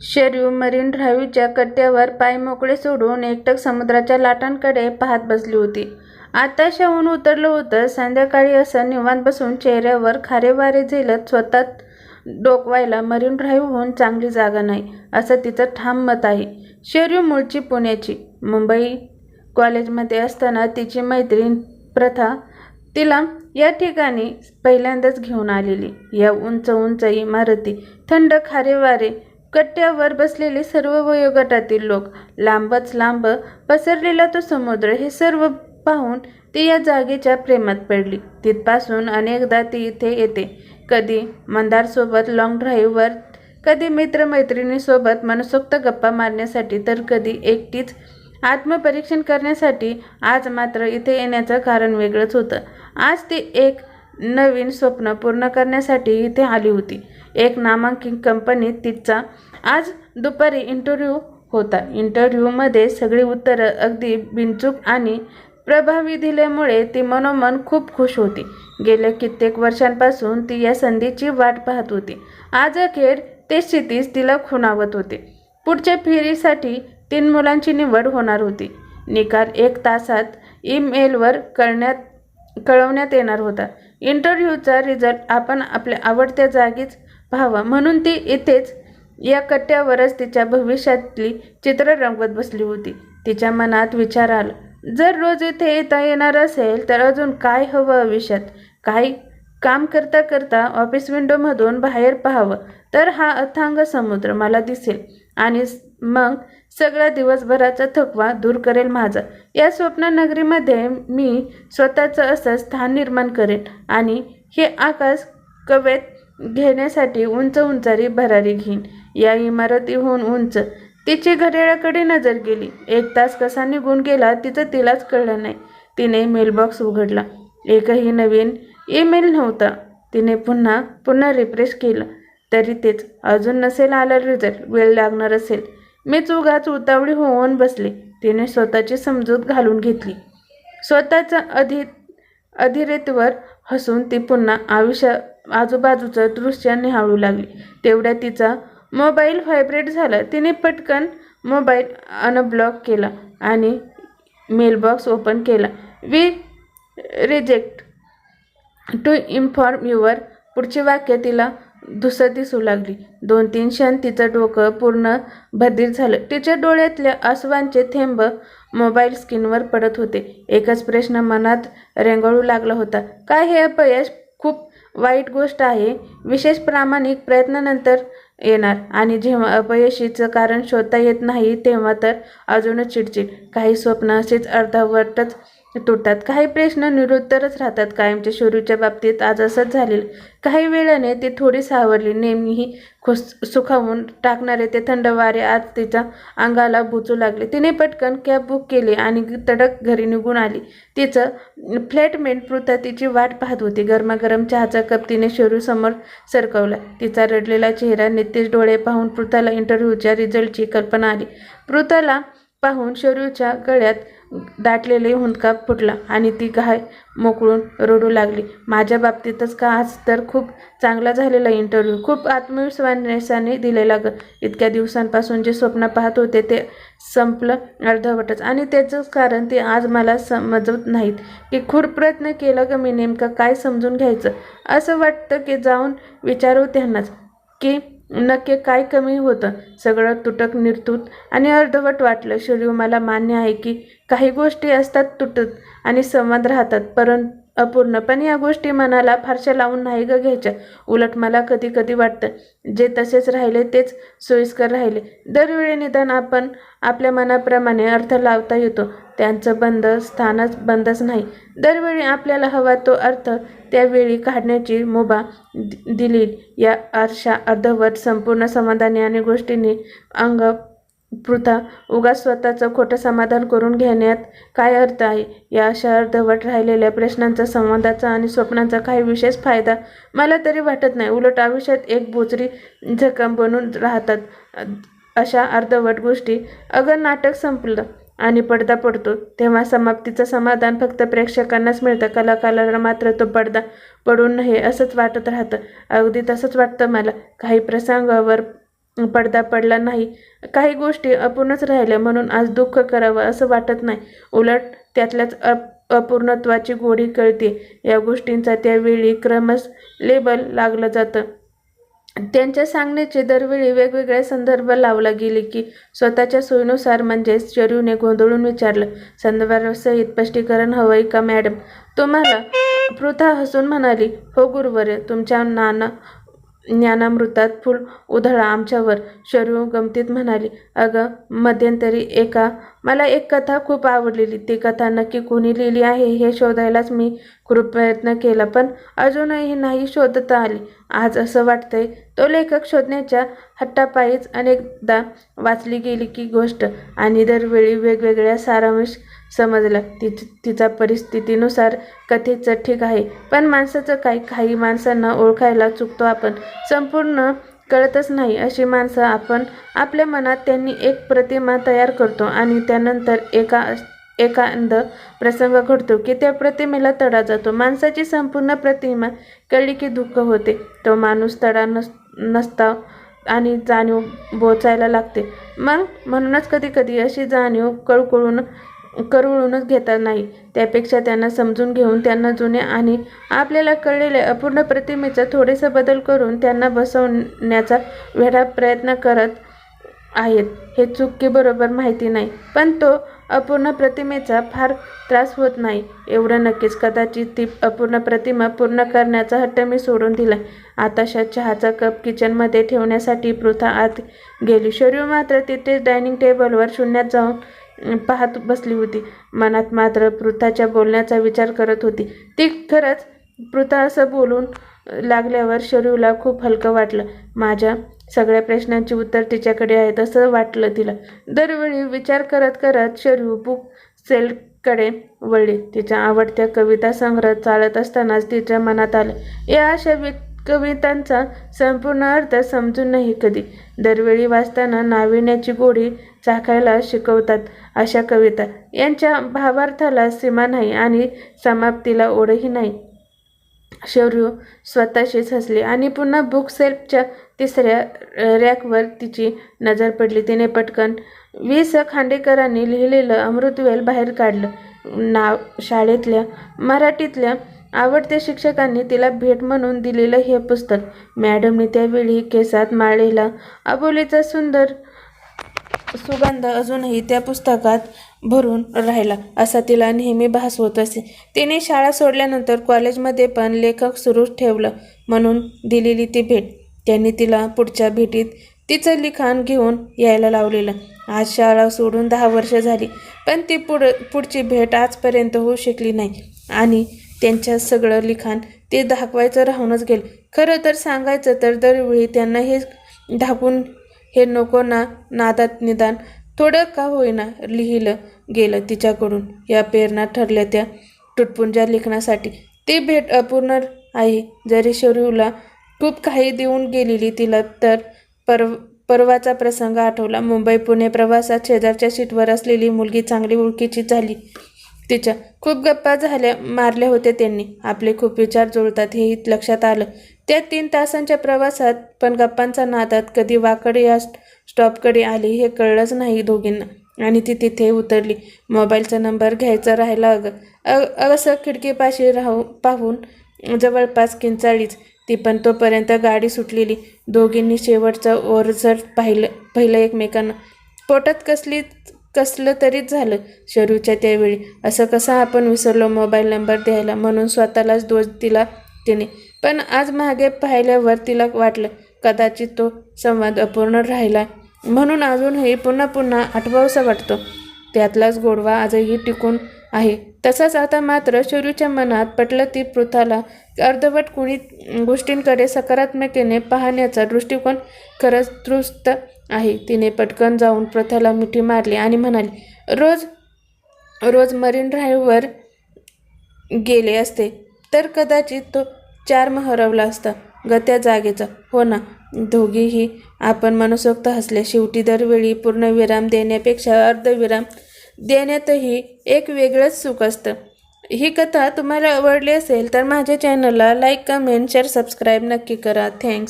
Sharayu marine ड्राईव्हच्या कट्ट्यावर पाय मोकळे सोडून एकटक समुद्राच्या लाटांकडे पाहत बसली होती. आता शेवून उतरलं होतं. संध्याकाळी असं निवांत बसून चेहऱ्यावर खारे वारे झेलत स्वतः डोकवायला मरीन ड्राईव्हहून चांगली जागा नाही, असं तिचं ठाम मत आहे. शरयू मूळची पुण्याची. मुंबई कॉलेजमध्ये असताना तिची मैत्रीण प्रथा तिला या ठिकाणी पहिल्यांदाच घेऊन आलेली. या उंच उंच इमारती, थंड खारे वारे, कट्ट्यावर बसलेले सर्व वयोगटातील लोक, लांबच लांब पसरलेला तो समुद्र हे सर्व पाहून ती या जागेच्या प्रेमात पडली. तिथपासून अनेकदा ती इथे येते. कधी मंदारसोबत लाँग ड्राईव्हवर, कधी मित्रमैत्रिणीसोबत मनसोक्त गप्पा मारण्यासाठी तर कधी एकटीच आत्मपरीक्षण करण्यासाठी. आज मात्र इथे येण्याचं कारण वेगळंच होतं. आज ती एक नवीन स्वप्न पूर्ण करण्यासाठी इथे आली होती. एक नामांकित कंपनीत तिचा आज दुपारी इंटरव्ह्यू होता. इंटरव्ह्यूमध्ये सगळी उत्तरं अगदी बिनचूक आणि प्रभावी दिल्यामुळे ती मनोमन खूप खुश होती. गेल्या कित्येक वर्षांपासून ती या संधीची वाट पाहत होती. आज अखेर ते क्षितिज तिला खुणावत होते. पुढच्या फेरीसाठी तीन मुलांची निवड होणार होती. निकाल एक तासात ईमेलवर करण्यात कळवण्यात येणार होता. इंटरव्ह्यूचा रिझल्ट आपण आपल्या आवडत्या जागीच पाहावा म्हणून ती इथेच या कट्ट्यावरच तिच्या भविष्यातली चित्रं रंगवत बसली होती. तिच्या मनात विचार आला, जर रोज इथे येता येणार असेल तर अजून काय हवं आयुष्यात? काही काम करता करता ऑफिस विंडोमधून बाहेर पाहावं तर हा अथांग समुद्र मला दिसेल आणि मग सगळा दिवसभराचा थकवा दूर करेल माझा. या स्वप्ननगरीमध्ये मी स्वतःचं असं स्थान निर्माण करेन आणि हे आकाश कवेत घेण्यासाठी उंच उंचारी भरारी घेईन. या इमारतीहून उंच. तिची घड्याळाकडे नजर गेली. एक तास कसा निघून गेला तिचं तिलाच कळलं नाही. तिने मेलबॉक्स उघडला. एकही नवीन ईमेल नव्हता. तिने पुन्हा पुन्हा रिफ्रेश केलं, तरी तेच. अजून नसेल आला रिझल्ट. वेळ लागणार असेल. मीच उगाच उतावळी होऊन बसले, तिने स्वतःची समजूत घालून घेतली. स्वतःच्या अधिरेतवर हसून ती पुन्हा आजूबाजूचं दृश्य निहाळू लागली. तेवढ्या तिचा मोबाईल व्हायब्रेट झाला. तिने पटकन मोबाईल अनब्लॉक केला आणि मेलबॉक्स ओपन केला. We regret to inform your पुढचे वाक्य तिला धूसर दिसू लागली. दोन-तीन क्षण तिचं डोकं पूर्ण भदीर झालं. तिच्या डोळ्यातले आसवांचे थेंब मोबाईल स्क्रीनवर पडत होते. एकच प्रश्न मनात रेंगाळू लागला होता. काय हे अपयश खूप वाईट गोष्ट आहे? विशेष प्रामाणिक प्रयत्नानंतर येणार आणि जेव्हा अपयशीचं कारण शोधता येत नाही तेव्हा तर अजूनच चिडचिड. काही स्वप्न असेच अर्धवटच तुटतात. काही प्रश्न निरुत्तरच राहतात कायमच्या शोरूच्या बाबतीत आज असंच झालेलं. काही वेळाने ती थोडी सावरली. नेहमीही खुस सुखावून टाकणारे ते थंड वारे आज तिच्या अंगाला बुचू लागले. तिने पटकन कॅब बुक केली आणि तडक घरी निघून आली. तिचं फ्लॅटमेट पृथा तिची वाट पाहत होती. गरमागरम चहाचा कप तिने शोरूसमोर सरकवला. तिचा रडलेला चेहरा, नितेश डोळे पाहून पृथाला इंटरव्ह्यूच्या रिझल्टची कल्पना आली. पृथाला पाहून शरूच्या गळ्यात दाटलेले हुंदका फुटला आणि ती गाय मोकळून रडू लागली. माझ्या बाबतीतच का? आज तर खूप चांगला झालेला इंटरव्ह्यू. खूप आत्मविश्वासाने दिलेला ग. इतक्या दिवसांपासून जे स्वप्न पाहत होते ते संपलं अर्धवटच आणि त्याचंच कारण ते आज मला समजत नाहीत की खूप प्रयत्न केला ग मी नेमकं काय समजून घ्यायचं. असं वाटतं की जाऊन विचारू त्यांनाच की नक्की काय कमी होतं. सगळं तुटक, निर्तूत आणि अर्धवट वाटलं. शरीर मला मान्य आहे की काही गोष्टी असतात तुटत आणि संवाद राहतात परंतु अपूर्ण. पण या गोष्टी मनाला फारशा लावून नाही ग घ्यायच्या. उलट मला कधी कधी वाटतं जे तसेच राहिले तेच सोयीस्कर राहिले. दरवेळी निदान आपण आपल्या मनाप्रमाणे अर्थ लावता येतो. त्यांचं बंद स्थानच बंदच नाही. दरवेळी आपल्याला हवा तो अर्थ त्यावेळी काढण्याची मुभा दिली या आरशा अर्धवट, संपूर्ण समाधानी आणि गोष्टींनी अंग पृथा उगाच स्वतःचं खोटं समाधान करून घेण्यात काय अर्थ आहे? या अशा अर्धवट राहिलेल्या प्रश्नांचा, संवादाचा आणि स्वप्नांचा काही विशेष फायदा मला तरी वाटत नाही. उलट आयुष्यात एक बोचरी जखम बनून राहतात अशा अर्धवट गोष्टी. अगर नाटक संपलं आणि पडदा पडतो तेव्हा समाप्तीचं समाधान फक्त प्रेक्षकांनाच मिळतं. कलाकाराला मात्र तो पडदा पडू नये असंच वाटत राहतं. अगदी तसंच वाटतं मला. काही प्रसंगावर पडदा पडला नाही. काही गोष्टी अपूर्णच राहिल्या म्हणून आज दुःख करावं असं वाटत नाही. उलट त्यातल्याच अप अपूर्णत्वाची गोडी कळते. या गोष्टींचा त्यावेळी क्रमश लेबल लागलं जातं. त्यांच्या सांगण्याचे दरवेळी वेगवेगळे संदर्भ लावला गेले की स्वतःच्या सोयीनुसार म्हणजेच चरूने गोंधळून विचारलं संदर्भासहित स्पष्टीकरण हवंय का मॅडम? तुम्हाला पृथा हसून म्हणाली हो गुरुवर तुमच्या नाना ज्ञानामृतात फुल उधळा आमच्यावर. शरू गमतीत म्हणाली अगं मध्यंतरी एका मला एक कथा खूप आवडलेली. ती कथा नक्की कोणी लिहिली आहे हे शोधायलाच मी खूप प्रयत्न केला पण अजूनही नाही शोधता आली. आज असं वाटतंय. तो लेखक शोधण्याच्या हट्टापायीच अनेकदा वाचली गेली की गोष्ट आणि दरवेळी वेगवेगळ्या सारांश समजला. तिच तिचा परिस्थितीनुसार कथेचं ठीक आहे पण माणसाचं काही काही माणसांना ओळखायला चुकतो आपण. संपूर्ण कळतच नाही अशी माणसं आपण आपल्या मनात त्यांनी एक प्रतिमा तयार करतो आणि त्यानंतर एका एखाद प्रसंग घडतो की त्या प्रतिमेला तडा जातो. माणसाची संपूर्ण प्रतिमा कळली की दुःख होते. तो माणूस तडा नस नसता आणि जाणीव बोचायला लागते. मग म्हणूनच कधी कधी अशी जाणीव कळकळून करुळूनच घेता नाही. त्यापेक्षा त्यांना समजून घेऊन त्यांना जुन्या आणि आपल्याला कळलेल्या अपूर्ण प्रतिमेचा थोडेसा बदल करून त्यांना बसवण्याचा वेळा प्रयत्न करत आहेत. हे चूक की बरोबर माहिती नाही. पण तो अपूर्ण प्रतिमेचा फार त्रास होत नाही. एवढं नक्कीच कदाचित ती अपूर्ण प्रतिमा पूर्ण करण्याचा हट्ट मी सोडून दिला. आताशा चहाचा कप किचनमध्ये ठेवण्यासाठी पृथा आत गेली. शरीर मात्र तिथेच डायनिंग टेबलवर शून्यात जाऊन पाहत बसली होती. मनात मात्र पृथाच्या बोलण्याचा विचार करत होती. ती खरंच पृथा असं बोलून लागल्यावर शरीरला खूप हलकं वाटलं. माझ्या सगळ्या प्रश्नांची उत्तर तिच्याकडे आहेत असं वाटलं तिला. दरवेळी विचार करत करत शरू बुक सेलकडे वळली. तिच्या आवडत्या कविता संग्रह चालत असतानाच तिच्या मनात आलं. या अशा वि कवितांचा संपूर्ण अर्थ समजून नाही कधी. दरवेळी वाचताना नाविण्याची गोडी चाखायला शिकवतात अशा कविता. यांच्या भावार्थाला सीमा नाही आणि समाप्तीला ओढही नाही. शौर्य स्वतःशीच हसली आणि पुन्हा बुक सेल्फच्या तिसऱ्या रॅकवर तिची नजर पडली. तिने पटकन वि स खांडेकरांनी लिहिलेलं अमृतवेल बाहेर काढलं. नाव शाळेतल्या मराठीतल्या आवडत्या शिक्षकांनी तिला भेट म्हणून दिलेलं हे पुस्तक. मॅडमने त्यावेळी केसात माळलेला अबोलीचा सुंदर सुगंध अजूनही त्या पुस्तकात भरून राहिला असा तिला नेहमी भास होत असे. तिने शाळा सोडल्यानंतर कॉलेजमध्ये पण लेखक सुरूच ठेवलं म्हणून दिलेली ती भेट. त्यांनी तिला पुढच्या भेटीत तिचं लिखाण घेऊन यायला लावलेलं. आज शाळा सोडून दहा वर्ष झाली पण ती पुढ पुढची भेट आजपर्यंत होऊ शकली नाही. आणि त्यांच्या सगळं लिखाण ते दाखवायचं राहूनच गेलं. खरं तर सांगायचं तर दरवेळी त्यांना हे ढाकून हे नको ना नादात निदान. थोडं का होईना लिहिलं गेलं तिच्याकडून. या प्रेरणा ठरल्या त्या तुटपुंजा लेखनासाठी. ती भेट अपूर्ण आहे. जरी शरीरला खूप काही देऊन गेलेली तिला तर परव परवाचा प्रसंग आठवला. मुंबई पुणे प्रवासात शेजारच्या सीटवर असलेली मुलगी चांगली ओळखीची झाली. तिच्या खूप गप्पा झाल्या मारल्या होत्या त्यांनी. आपले खूप विचार जुळतात हेही लक्षात आलं. त्या तीन तासांच्या प्रवासात पण गप्पांचा नादात कधी वाकड या स्टॉपकडे आली हे कळलंच नाही दोघींना. आणि ती तिथे उतरली. मोबाईलचा नंबर घ्यायचा राहिला अगं अ असं खिडकीपाशी राहू पाहून जवळपास किंचाळीच. ती पण तोपर्यंत गाडी सुटलेली. दोघींनी शेवटचं ओरझर पाहिलं पाहिलं एकमेकांना. पोटात कसली कसलं तरीच झालं. शरूच्या त्यावेळी असं कसं आपण विसरलो मोबाईल नंबर द्यायला म्हणून स्वतःलाच दोष दिला तिने. पण आज मागे पाहिल्यावर तिला वाटलं कदाचित तो संवाद अपूर्ण राहिला. म्हणून अजूनही पुन्हा पुन्हा आठवावसा वाटतो. त्यातलाच गोडवा आजही टिकून आहे. तसाच आता मात्र शरूच्या मनात पटलं ती पृथाला अर्धवट कुणी गोष्टींकडे सकारात्मकतेने पाहण्याचा दृष्टिकोन खरंच दृष्ट आहे. तिने पटकन जाऊन प्रथाला मिठी मारली आणि म्हणाली रोज रोज मरीन ड्राईव्हवर गेले असते तर कदाचित तो चार हरवला असता ग त्या जागेचा. हो ना दोघीही आपण मनसोक्त हसले शेवटी दरवेळी पूर्णविराम देण्यापेक्षा अर्धविराम देण्यातही एक वेगळंच सुख असतं. ही कथा तुम्हाला आवडली असेल तर माझ्या चॅनलला लाईक कमेंट शेअर सबस्क्राईब नक्की करा. थँक्स.